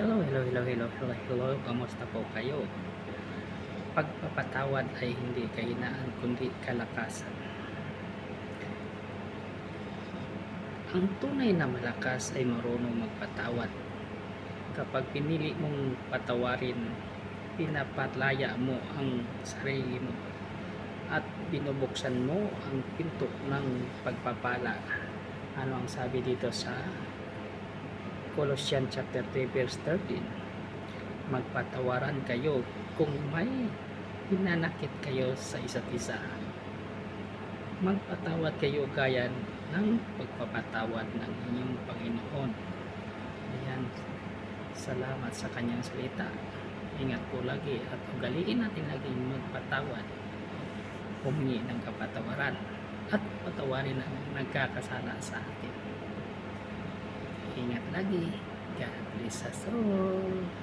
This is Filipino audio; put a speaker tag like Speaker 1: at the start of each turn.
Speaker 1: Hello, hello, hello, hello, hello, hello. Kamusta po kayo? Pagpapatawad ay hindi kahinaan kundi kalakasan. Ang tunay na malakas ay marunong magpatawad. Kapag pinili mong patawarin, pinapatlaya mo ang sarili mo at binubuksan mo ang pinto ng pagpapala. Ano ang sabi dito sa Colossians chapter 3 verse 13 magpatawaran kayo kung may hinanakit kayo sa isa't isa. Magpatawad kayo gaya ng pagpapatawad ng inyong Panginoon. Ayan. Salamat sa kanyang salita. Ingat po lagi at ugaliin natin laging magpatawad. Humingi ng kapatawaran at patawarin ang nagkakasala sa atin lagi. God bless us all.